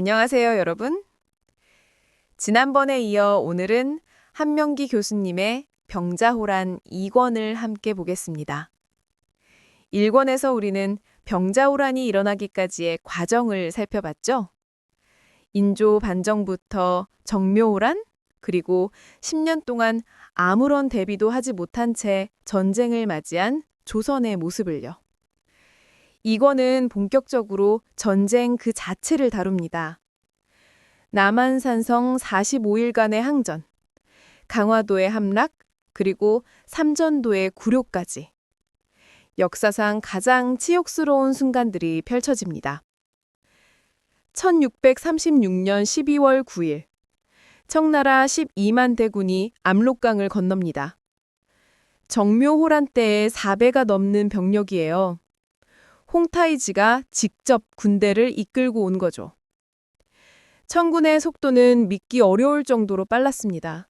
안녕하세요, 여러분. 지난번에 이어 오늘은 한명기 교수님의 병자호란 2권을 함께 보겠습니다. 1권에서 우리는 병자호란이 일어나기까지의 과정을 살펴봤죠. 인조 반정부터 정묘호란, 그리고 10년 동안 아무런 대비도 하지 못한 채 전쟁을 맞이한 조선의 모습을요. 이거는 본격적으로 전쟁 그 자체를 다룹니다. 남한산성 45일간의 항전, 강화도의 함락, 그리고 삼전도의 굴욕까지. 역사상 가장 치욕스러운 순간들이 펼쳐집니다. 1636년 12월 9일, 청나라 12만 대군이 압록강을 건넙니다. 정묘호란 때의 4배가 넘는 병력이에요. 홍타이지가 직접 군대를 이끌고 온 거죠. 청군의 속도는 믿기 어려울 정도로 빨랐습니다.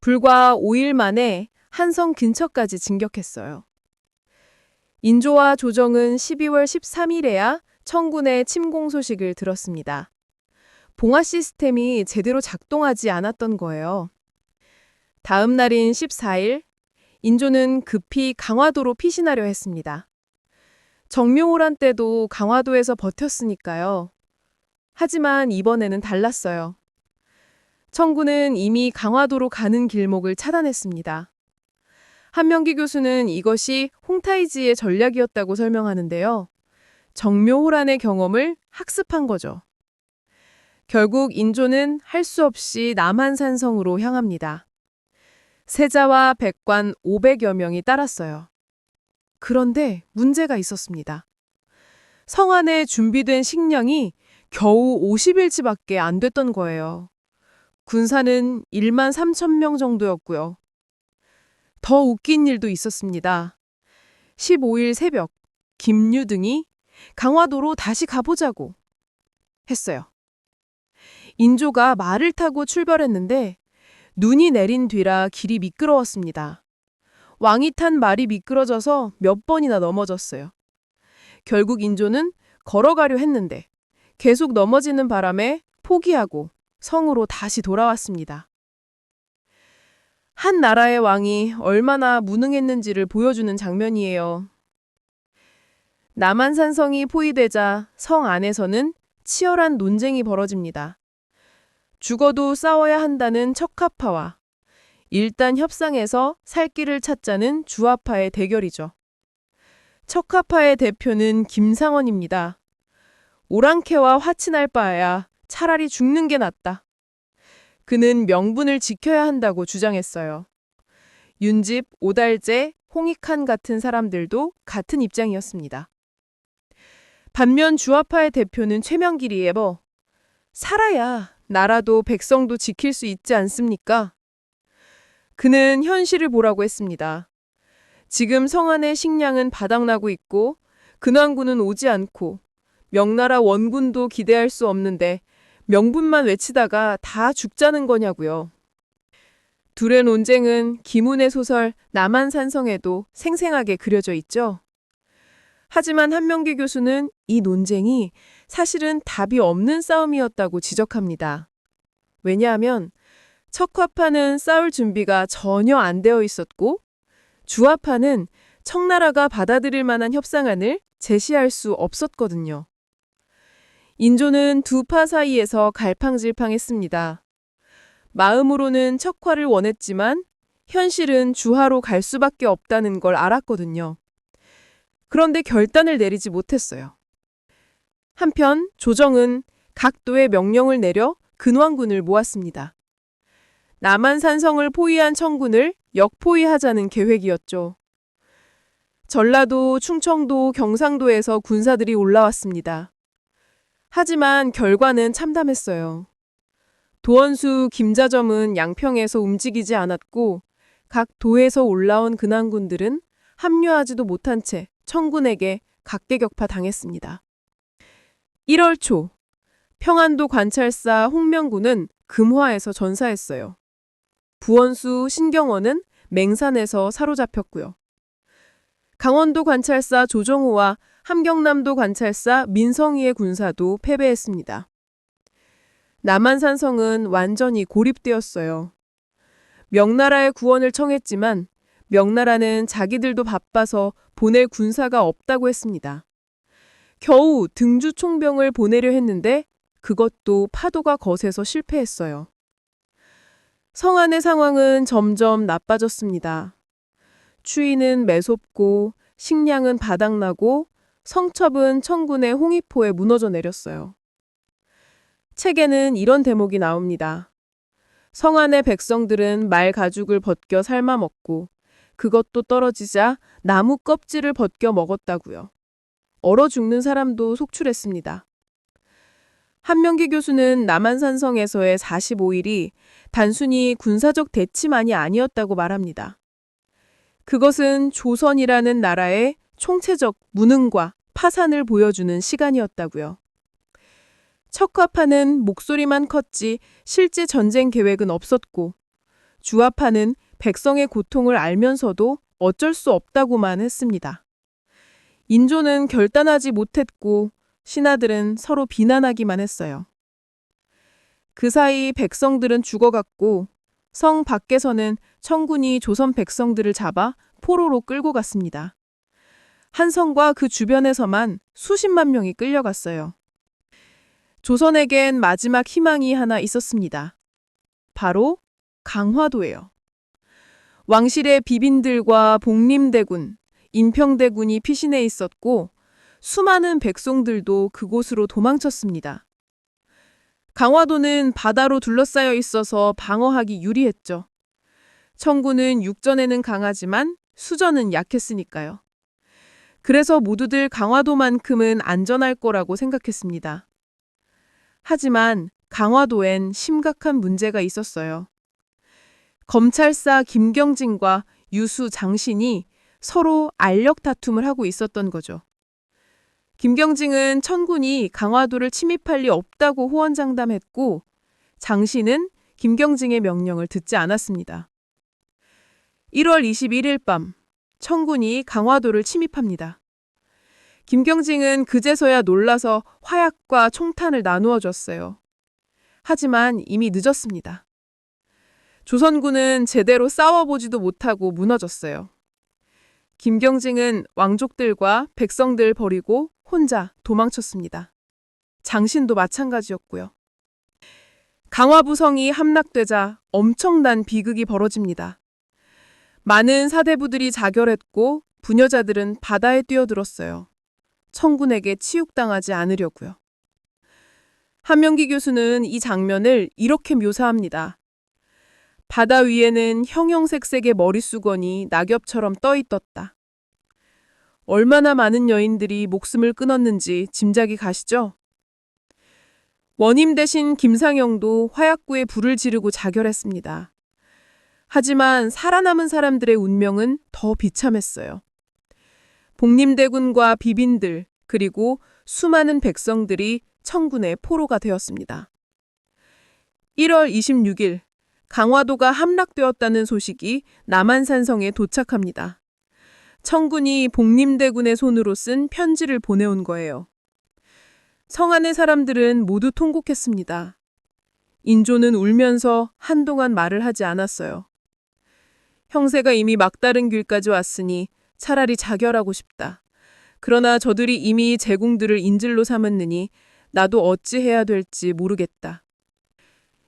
불과 5일 만에 한성 근처까지 진격했어요. 인조와 조정은 12월 13일에야 청군의 침공 소식을 들었습니다. 봉화 시스템이 제대로 작동하지 않았던 거예요. 다음 날인 14일, 인조는 급히 강화도로 피신하려 했습니다. 정묘호란 때도 강화도에서 버텼으니까요. 하지만 이번에는 달랐어요. 청군은 이미 강화도로 가는 길목을 차단했습니다. 한명기 교수는 이것이 홍타이지의 전략이었다고 설명하는데요. 정묘호란의 경험을 학습한 거죠. 결국 인조는 할 수 없이 남한산성으로 향합니다. 세자와 백관 500여 명이 따랐어요. 그런데 문제가 있었습니다. 성 안에 준비된 식량이 겨우 50일치밖에 안 됐던 거예요. 군사는 1만 3천 명 정도였고요. 더 웃긴 일도 있었습니다. 15일 새벽, 김유 등이 강화도로 다시 가보자고 했어요. 인조가 말을 타고 출발했는데 눈이 내린 뒤라 길이 미끄러웠습니다. 왕이 탄 말이 미끄러져서 몇 번이나 넘어졌어요. 결국 인조는 걸어가려 했는데 계속 넘어지는 바람에 포기하고 성으로 다시 돌아왔습니다. 한 나라의 왕이 얼마나 무능했는지를 보여주는 장면이에요. 남한산 성이 포위되자 성 안에서는 치열한 논쟁이 벌어집니다. 죽어도 싸워야 한다는 척하파와 일단 협상에서 살 길을 찾자는 주화파의 대결이죠. 척하파의 대표는 김상원입니다. 오랑캐와 화친할 바야 차라리 죽는 게 낫다. 그는 명분을 지켜야 한다고 주장했어요. 윤집, 오달재, 홍익한 같은 사람들도 같은 입장이었습니다. 반면 주화파의 대표는 최명길이에버 살아야 나라도 백성도 지킬 수 있지 않습니까? 그는 현실을 보라고 했습니다. 지금 성안의 식량은 바닥나고 있고 근왕군은 오지 않고 명나라 원군도 기대할 수 없는데 명분만 외치다가 다 죽자는 거냐고요. 둘의 논쟁은 김훈의 소설 남한산성에도 생생하게 그려져 있죠. 하지만 한명기 교수는 이 논쟁이 사실은 답이 없는 싸움이었다고 지적합니다. 왜냐하면 척화파는 싸울 준비가 전혀 안 되어 있었고 주화파는 청나라가 받아들일 만한 협상안을 제시할 수 없었거든요. 인조는 두 파 사이에서 갈팡질팡했습니다. 마음으로는 척화를 원했지만 현실은 주화로 갈 수밖에 없다는 걸 알았거든요. 그런데 결단을 내리지 못했어요. 한편 조정은 각 도에 명령을 내려 근왕군을 모았습니다. 남한산성을 포위한 청군을 역포위하자는 계획이었죠. 전라도, 충청도, 경상도에서 군사들이 올라왔습니다. 하지만 결과는 참담했어요. 도원수, 김자점은 양평에서 움직이지 않았고 각 도에서 올라온 근황군들은 합류하지도 못한 채 청군에게 각계격파 당했습니다. 1월 초 평안도 관찰사 홍명군은 금화에서 전사했어요. 부원수 신경원은 맹산에서 사로잡혔고요. 강원도 관찰사 조정호와 함경남도 관찰사 민성희의 군사도 패배했습니다. 남한산성은 완전히 고립되었어요. 명나라의 구원을 청했지만 명나라는 자기들도 바빠서 보낼 군사가 없다고 했습니다. 겨우 등주 총병을 보내려 했는데 그것도 파도가 거세서 실패했어요. 성안의 상황은 점점 나빠졌습니다. 추위는 매섭고 식량은 바닥나고 성첩은 청군의 홍위포에 무너져 내렸어요. 책에는 이런 대목이 나옵니다. 성안의 백성들은 말 가죽을 벗겨 삶아 먹고 그것도 떨어지자 나무 껍질을 벗겨 먹었다고요. 얼어 죽는 사람도 속출했습니다. 한명기 교수는 남한산성에서의 45일이 단순히 군사적 대치만이 아니었다고 말합니다. 그것은 조선이라는 나라의 총체적 무능과 파산을 보여주는 시간이었다고요. 척화파는 목소리만 컸지 실제 전쟁 계획은 없었고 주화파는 백성의 고통을 알면서도 어쩔 수 없다고만 했습니다. 인조는 결단하지 못했고 신하들은 서로 비난하기만 했어요. 그 사이 백성들은 죽어갔고 성 밖에서는 청군이 조선 백성들을 잡아 포로로 끌고 갔습니다. 한성과 그 주변에서만 수십만 명이 끌려갔어요. 조선에겐 마지막 희망이 하나 있었습니다. 바로 강화도예요. 왕실의 비빈들과 복림대군, 인평대군이 피신해 있었고 수많은 백성들도 그곳으로 도망쳤습니다. 강화도는 바다로 둘러싸여 있어서 방어하기 유리했죠. 청군은 육전에는 강하지만 수전은 약했으니까요. 그래서 모두들 강화도만큼은 안전할 거라고 생각했습니다. 하지만 강화도엔 심각한 문제가 있었어요. 검찰사 김경진과 유수 장신이 서로 알력 다툼을 하고 있었던 거죠. 김경진은 천군이 강화도를 침입할 리 없다고 호언장담했고 장신은 김경진의 명령을 듣지 않았습니다. 1월 21일 밤 천군이 강화도를 침입합니다. 김경진은 그제서야 놀라서 화약과 총탄을 나누어 줬어요. 하지만 이미 늦었습니다. 조선군은 제대로 싸워보지도 못하고 무너졌어요. 김경진은 왕족들과 백성들 버리고 혼자 도망쳤습니다. 장신도 마찬가지였고요. 강화부성이 함락되자 엄청난 비극이 벌어집니다. 많은 사대부들이 자결했고 부녀자들은 바다에 뛰어들었어요. 청군에게 치욕당하지 않으려고요. 한명기 교수는 이 장면을 이렇게 묘사합니다. 바다 위에는 형형색색의 머릿수건이 낙엽처럼 떠 있었다. 얼마나 많은 여인들이 목숨을 끊었는지 짐작이 가시죠? 원임 대신 김상영도 화약구에 불을 지르고 자결했습니다. 하지만 살아남은 사람들의 운명은 더 비참했어요. 복림대군과 비빈들 그리고 수많은 백성들이 청군의 포로가 되었습니다. 1월 26일 강화도가 함락되었다는 소식이 남한산성에 도착합니다. 청군이 복림대군의 손으로 쓴 편지를 보내온 거예요. 성안의 사람들은 모두 통곡했습니다. 인조는 울면서 한동안 말을 하지 않았어요. 형세가 이미 막다른 길까지 왔으니 차라리 자결하고 싶다. 그러나 저들이 이미 제궁들을 인질로 삼았느니 나도 어찌해야 될지 모르겠다.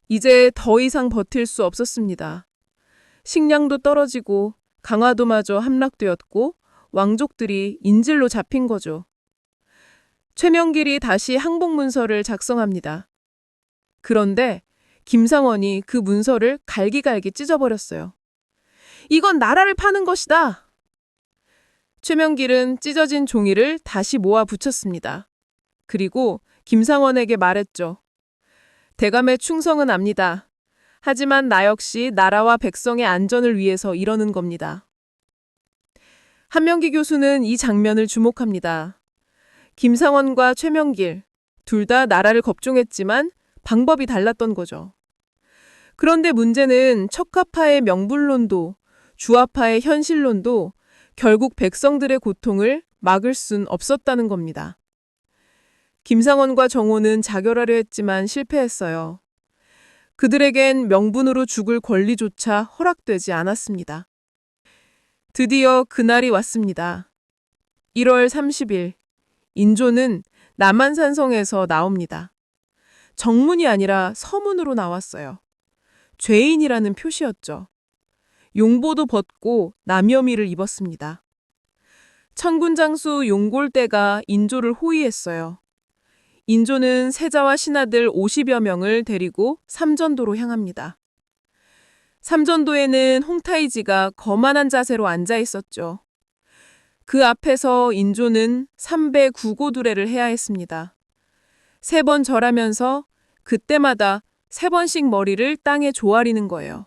이제 더 이상 버틸 수 없었습니다. 식량도 떨어지고 강화도마저 함락되었고 왕족들이 인질로 잡힌 거죠. 최명길이 다시 항복문서를 작성합니다. 그런데 김상원이 그 문서를 갈기갈기 찢어버렸어요. 이건 나라를 파는 것이다. 최명길은 찢어진 종이를 다시 모아 붙였습니다. 그리고 김상원에게 말했죠. 대감의 충성은 압니다. 하지만 나 역시 나라와 백성의 안전을 위해서 이러는 겁니다. 한명기 교수는 이 장면을 주목합니다. 김상원과 최명길, 둘 다 나라를 겁종했지만 방법이 달랐던 거죠. 그런데 문제는 척화파의 명분론도 주화파의 현실론도 결국 백성들의 고통을 막을 순 없었다는 겁니다. 김상원과 정호는 자결하려 했지만 실패했어요. 그들에겐 명분으로 죽을 권리조차 허락되지 않았습니다. 드디어 그날이 왔습니다. 1월 30일, 인조는 남한산성에서 나옵니다. 정문이 아니라 서문으로 나왔어요. 죄인이라는 표시였죠. 용보도 벗고 남여미를 입었습니다. 천군 장수 용골대가 인조를 호위했어요. 인조는 세자와 신하들 50여 명을 데리고 삼전도로 향합니다. 삼전도에는 홍타이지가 거만한 자세로 앉아 있었죠. 그 앞에서 인조는 삼배 구고두례를 해야 했습니다. 세 번 절하면서 그때마다 세 번씩 머리를 땅에 조아리는 거예요.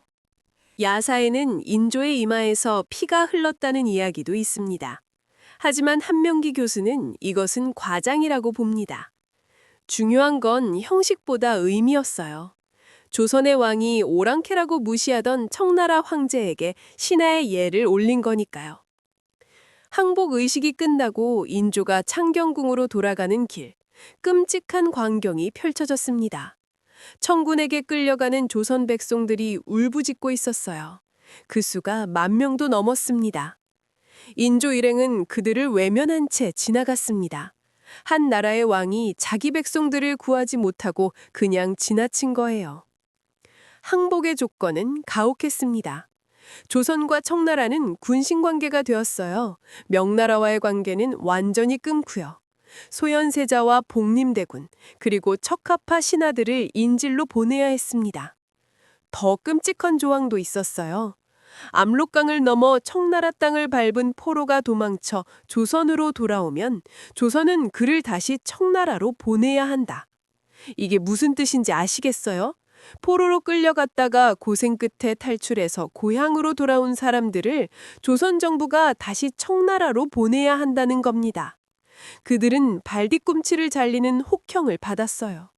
야사에는 인조의 이마에서 피가 흘렀다는 이야기도 있습니다. 하지만 한명기 교수는 이것은 과장이라고 봅니다. 중요한 건 형식보다 의미였어요. 조선의 왕이 오랑캐라고 무시하던 청나라 황제에게 신하의 예를 올린 거니까요. 항복 의식이 끝나고 인조가 창경궁으로 돌아가는 길, 끔찍한 광경이 펼쳐졌습니다. 청군에게 끌려가는 조선 백성들이 울부짖고 있었어요. 그 수가 만 명도 넘었습니다. 인조 일행은 그들을 외면한 채 지나갔습니다. 한 나라의 왕이 자기 백성들을 구하지 못하고 그냥 지나친 거예요. 항복의 조건은 가혹했습니다. 조선과 청나라는 군신 관계가 되었어요. 명나라와의 관계는 완전히 끊고요. 소현세자와 복림대군 그리고 척합파 신하들을 인질로 보내야 했습니다. 더 끔찍한 조항도 있었어요. 압록강을 넘어 청나라 땅을 밟은 포로가 도망쳐 조선으로 돌아오면 조선은 그를 다시 청나라로 보내야 한다. 이게 무슨 뜻인지 아시겠어요? 포로로 끌려갔다가 고생 끝에 탈출해서 고향으로 돌아온 사람들을 조선 정부가 다시 청나라로 보내야 한다는 겁니다. 그들은 발 뒤꿈치를 잘리는 혹형을 받았어요.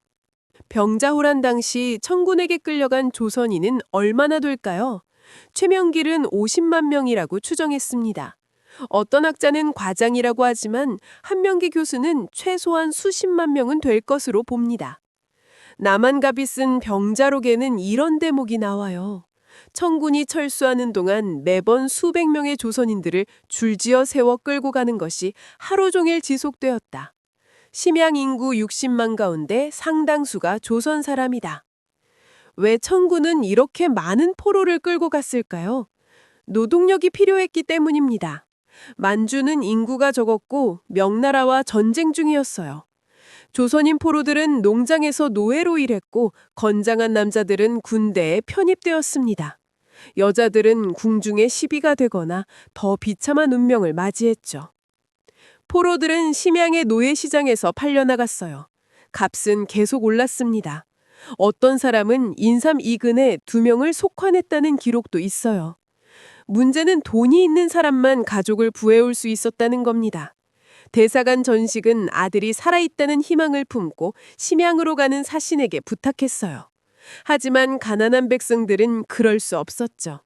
병자호란 당시 청군에게 끌려간 조선인은 얼마나 될까요? 최명길은 50만 명이라고 추정했습니다. 어떤 학자는 과장이라고 하지만 한명기 교수는 최소한 수십만 명은 될 것으로 봅니다. 남한갑이 쓴 병자록에는 이런 대목이 나와요. 청군이 철수하는 동안 매번 수백 명의 조선인들을 줄지어 세워 끌고 가는 것이 하루 종일 지속되었다. 심양 인구 60만 가운데 상당수가 조선 사람이다. 왜 청군은 이렇게 많은 포로를 끌고 갔을까요? 노동력이 필요했기 때문입니다. 만주는 인구가 적었고 명나라와 전쟁 중이었어요. 조선인 포로들은 농장에서 노예로 일했고 건장한 남자들은 군대에 편입되었습니다. 여자들은 궁중의 시비가 되거나 더 비참한 운명을 맞이했죠. 포로들은 심양의 노예 시장에서 팔려나갔어요. 값은 계속 올랐습니다. 어떤 사람은 인삼 이근에 두 명을 속환했다는 기록도 있어요. 문제는 돈이 있는 사람만 가족을 구해올 수 있었다는 겁니다. 대사관 전식은 아들이 살아있다는 희망을 품고 심양으로 가는 사신에게 부탁했어요. 하지만 가난한 백성들은 그럴 수 없었죠.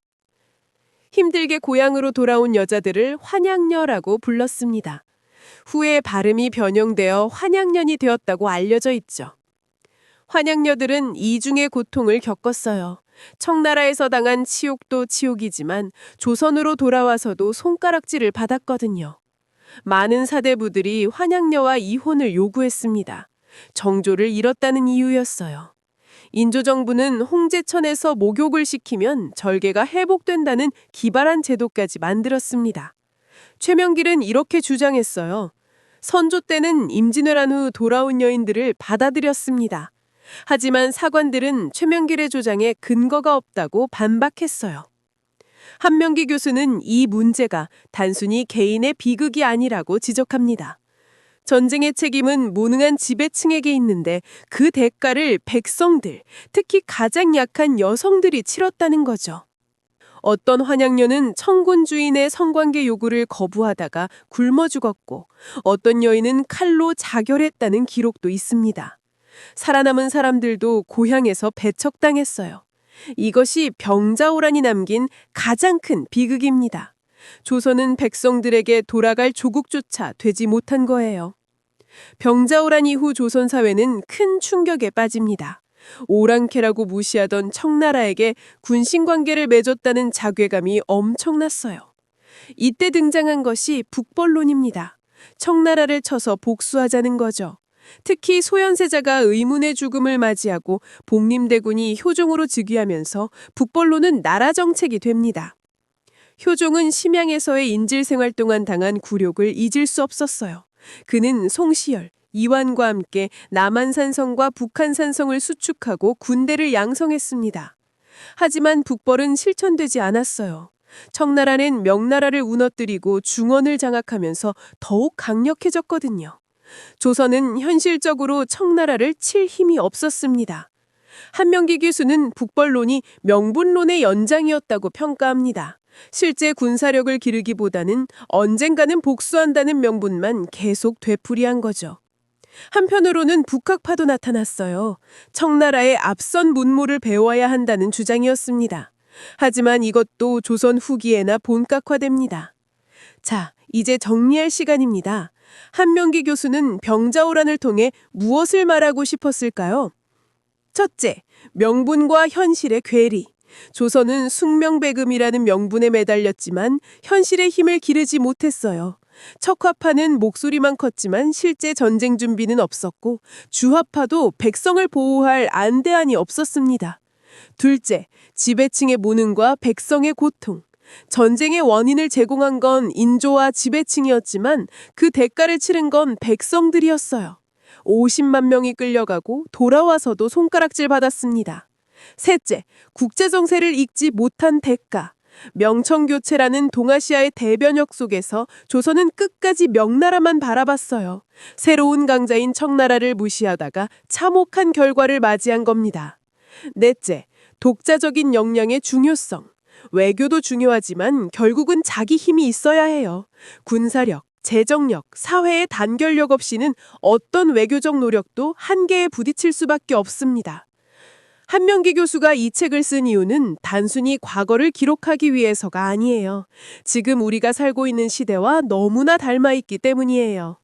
힘들게 고향으로 돌아온 여자들을 환양녀라고 불렀습니다. 후에 발음이 변형되어 환양년이 되었다고 알려져 있죠. 환양녀들은 이중의 고통을 겪었어요. 청나라에서 당한 치욕도 치욕이지만 조선으로 돌아와서도 손가락질을 받았거든요. 많은 사대부들이 환양녀와 이혼을 요구했습니다. 정조를 잃었다는 이유였어요. 인조정부는 홍제천에서 목욕을 시키면 절개가 회복된다는 기발한 제도까지 만들었습니다. 최명길은 이렇게 주장했어요. 선조 때는 임진왜란 후 돌아온 여인들을 받아들였습니다. 하지만 사관들은 최명길의 주장에 근거가 없다고 반박했어요. 한명기 교수는 이 문제가 단순히 개인의 비극이 아니라고 지적합니다. 전쟁의 책임은 무능한 지배층에게 있는데 그 대가를 백성들, 특히 가장 약한 여성들이 치렀다는 거죠. 어떤 환양녀는 청군 주인의 성관계 요구를 거부하다가 굶어 죽었고 어떤 여인은 칼로 자결했다는 기록도 있습니다. 살아남은 사람들도 고향에서 배척당했어요. 이것이 병자호란이 남긴 가장 큰 비극입니다. 조선은 백성들에게 돌아갈 조국조차 되지 못한 거예요. 병자호란 이후 조선 사회는 큰 충격에 빠집니다. 오랑캐라고 무시하던 청나라에게 군신 관계를 맺었다는 자괴감이 엄청났어요. 이때 등장한 것이 북벌론입니다. 청나라를 쳐서 복수하자는 거죠. 특히 소현세자가 의문의 죽음을 맞이하고 복림대군이 효종으로 즉위하면서 북벌론은 나라 정책이 됩니다. 효종은 심양에서의 인질 생활 동안 당한 굴욕을 잊을 수 없었어요. 그는 송시열, 이완과 함께 남한산성과 북한산성을 수축하고 군대를 양성했습니다. 하지만 북벌은 실천되지 않았어요. 청나라는 명나라를 무너뜨리고 중원을 장악하면서 더욱 강력해졌거든요. 조선은 현실적으로 청나라를 칠 힘이 없었습니다. 한명기 교수는 북벌론이 명분론의 연장이었다고 평가합니다. 실제 군사력을 기르기보다는 언젠가는 복수한다는 명분만 계속 되풀이한 거죠. 한편으로는 북학파도 나타났어요. 청나라의 앞선 문모를 배워야 한다는 주장이었습니다. 하지만 이것도 조선 후기에나 본격화됩니다. 자, 이제 정리할 시간입니다. 한명기 교수는 병자호란을 통해 무엇을 말하고 싶었을까요? 첫째, 명분과 현실의 괴리. 조선은 숙명배금이라는 명분에 매달렸지만 현실의 힘을 기르지 못했어요. 척화파는 목소리만 컸지만 실제 전쟁 준비는 없었고 주화파도 백성을 보호할 안대안이 없었습니다. 둘째, 지배층의 무능과 백성의 고통. 전쟁의 원인을 제공한 건 인조와 지배층이었지만 그 대가를 치른 건 백성들이었어요. 50만 명이 끌려가고 돌아와서도 손가락질 받았습니다. 셋째, 국제정세를 읽지 못한 대가. 명청교체라는 동아시아의 대변역 속에서 조선은 끝까지 명나라만 바라봤어요. 새로운 강자인 청나라를 무시하다가 참혹한 결과를 맞이한 겁니다. 넷째, 독자적인 역량의 중요성. 외교도 중요하지만 결국은 자기 힘이 있어야 해요. 군사력, 재정력, 사회의 단결력 없이는 어떤 외교적 노력도 한계에 부딪힐 수밖에 없습니다. 한명기 교수가 이 책을 쓴 이유는 단순히 과거를 기록하기 위해서가 아니에요. 지금 우리가 살고 있는 시대와 너무나 닮아 있기 때문이에요.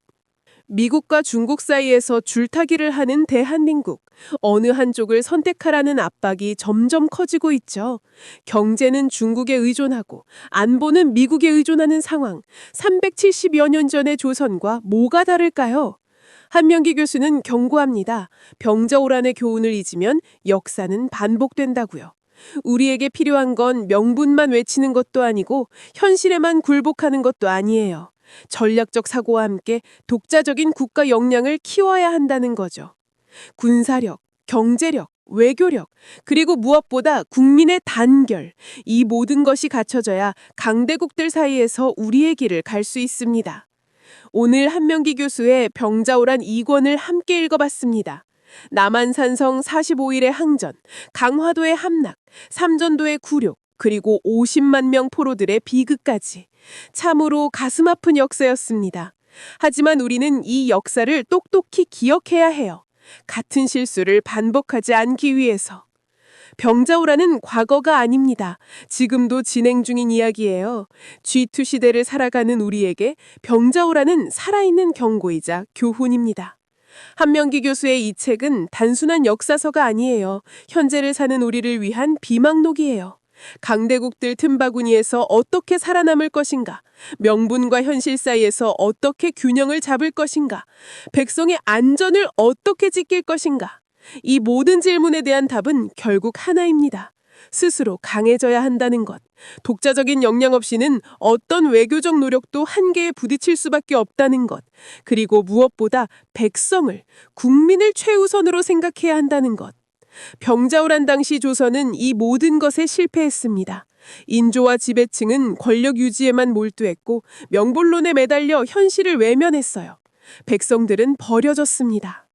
미국과 중국 사이에서 줄타기를 하는 대한민국. 어느 한쪽을 선택하라는 압박이 점점 커지고 있죠. 경제는 중국에 의존하고 안보는 미국에 의존하는 상황. 370여 년 전의 조선과 뭐가 다를까요? 한명기 교수는 경고합니다. 병자호란의 교훈을 잊으면 역사는 반복된다고요. 우리에게 필요한 건 명분만 외치는 것도 아니고 현실에만 굴복하는 것도 아니에요. 전략적 사고와 함께 독자적인 국가 역량을 키워야 한다는 거죠. 군사력, 경제력, 외교력, 그리고 무엇보다 국민의 단결, 이 모든 것이 갖춰져야 강대국들 사이에서 우리의 길을 갈 수 있습니다. 오늘 한명기 교수의 병자호란 2권을 함께 읽어봤습니다. 남한산성 45일의 항전, 강화도의 함락, 삼전도의 굴욕, 그리고 50만 명 포로들의 비극까지. 참으로 가슴 아픈 역사였습니다. 하지만 우리는 이 역사를 똑똑히 기억해야 해요. 같은 실수를 반복하지 않기 위해서. 병자호란은 과거가 아닙니다. 지금도 진행 중인 이야기예요. G2 시대를 살아가는 우리에게 병자호란은 살아있는 경고이자 교훈입니다. 한명기 교수의 이 책은 단순한 역사서가 아니에요. 현재를 사는 우리를 위한 비망록이에요. 강대국들 틈바구니에서 어떻게 살아남을 것인가? 명분과 현실 사이에서 어떻게 균형을 잡을 것인가? 백성의 안전을 어떻게 지킬 것인가? 이 모든 질문에 대한 답은 결국 하나입니다. 스스로 강해져야 한다는 것. 독자적인 역량 없이는 어떤 외교적 노력도 한계에 부딪힐 수밖에 없다는 것. 그리고 무엇보다 백성을, 국민을 최우선으로 생각해야 한다는 것. 병자호란 당시 조선은 이 모든 것에 실패했습니다. 인조와 지배층은 권력 유지에만 몰두했고 명분론에 매달려 현실을 외면했어요. 백성들은 버려졌습니다.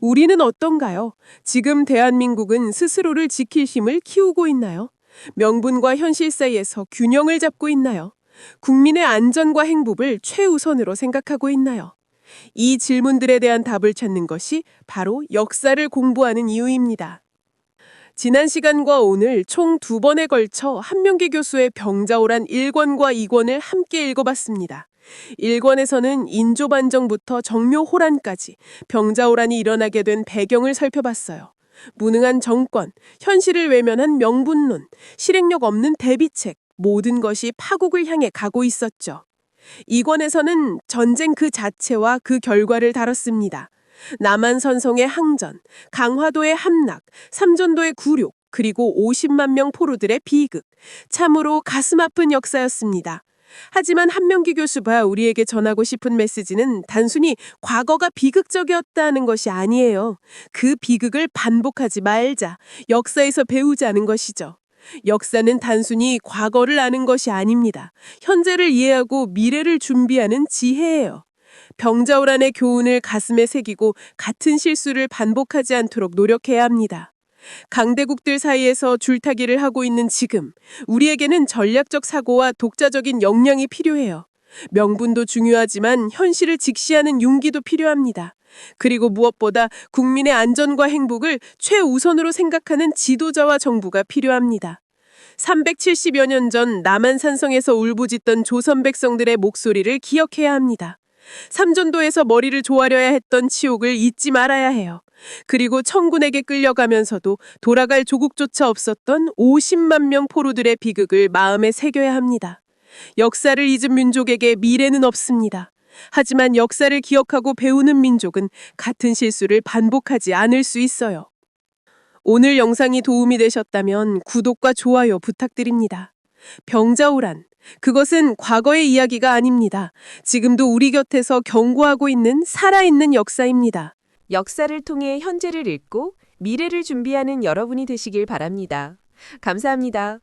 우리는 어떤가요? 지금 대한민국은 스스로를 지킬 힘을 키우고 있나요? 명분과 현실 사이에서 균형을 잡고 있나요? 국민의 안전과 행복을 최우선으로 생각하고 있나요? 이 질문들에 대한 답을 찾는 것이 바로 역사를 공부하는 이유입니다. 지난 시간과 오늘 총 두 번에 걸쳐 한명기 교수의 병자호란 1권과 2권을 함께 읽어봤습니다. 1권에서는 인조반정부터 정묘호란까지 병자호란이 일어나게 된 배경을 살펴봤어요. 무능한 정권, 현실을 외면한 명분론, 실행력 없는 대비책, 모든 것이 파국을 향해 가고 있었죠. 이 권에서는 전쟁 그 자체와 그 결과를 다뤘습니다. 남한 선성의 항전, 강화도의 함락, 삼전도의 굴욕, 그리고 50만 명 포로들의 비극. 참으로 가슴 아픈 역사였습니다. 하지만 한명기 교수가 우리에게 전하고 싶은 메시지는 단순히 과거가 비극적이었다는 것이 아니에요. 그 비극을 반복하지 말자, 역사에서 배우자는 것이죠. 역사는 단순히 과거를 아는 것이 아닙니다. 현재를 이해하고 미래를 준비하는 지혜예요. 병자호란의 교훈을 가슴에 새기고 같은 실수를 반복하지 않도록 노력해야 합니다. 강대국들 사이에서 줄타기를 하고 있는 지금, 우리에게는 전략적 사고와 독자적인 역량이 필요해요. 명분도 중요하지만 현실을 직시하는 용기도 필요합니다. 그리고 무엇보다 국민의 안전과 행복을 최우선으로 생각하는 지도자와 정부가 필요합니다. 370여 년 전 남한산성에서 울부짖던 조선 백성들의 목소리를 기억해야 합니다. 삼전도에서 머리를 조아려야 했던 치욕을 잊지 말아야 해요. 그리고 청군에게 끌려가면서도 돌아갈 조국조차 없었던 50만 명 포로들의 비극을 마음에 새겨야 합니다. 역사를 잊은 민족에게 미래는 없습니다. 하지만 역사를 기억하고 배우는 민족은 같은 실수를 반복하지 않을 수 있어요. 오늘 영상이 도움이 되셨다면 구독과 좋아요 부탁드립니다. 병자호란. 그것은 과거의 이야기가 아닙니다. 지금도 우리 곁에서 경고하고 있는 살아있는 역사입니다. 역사를 통해 현재를 읽고 미래를 준비하는 여러분이 되시길 바랍니다. 감사합니다.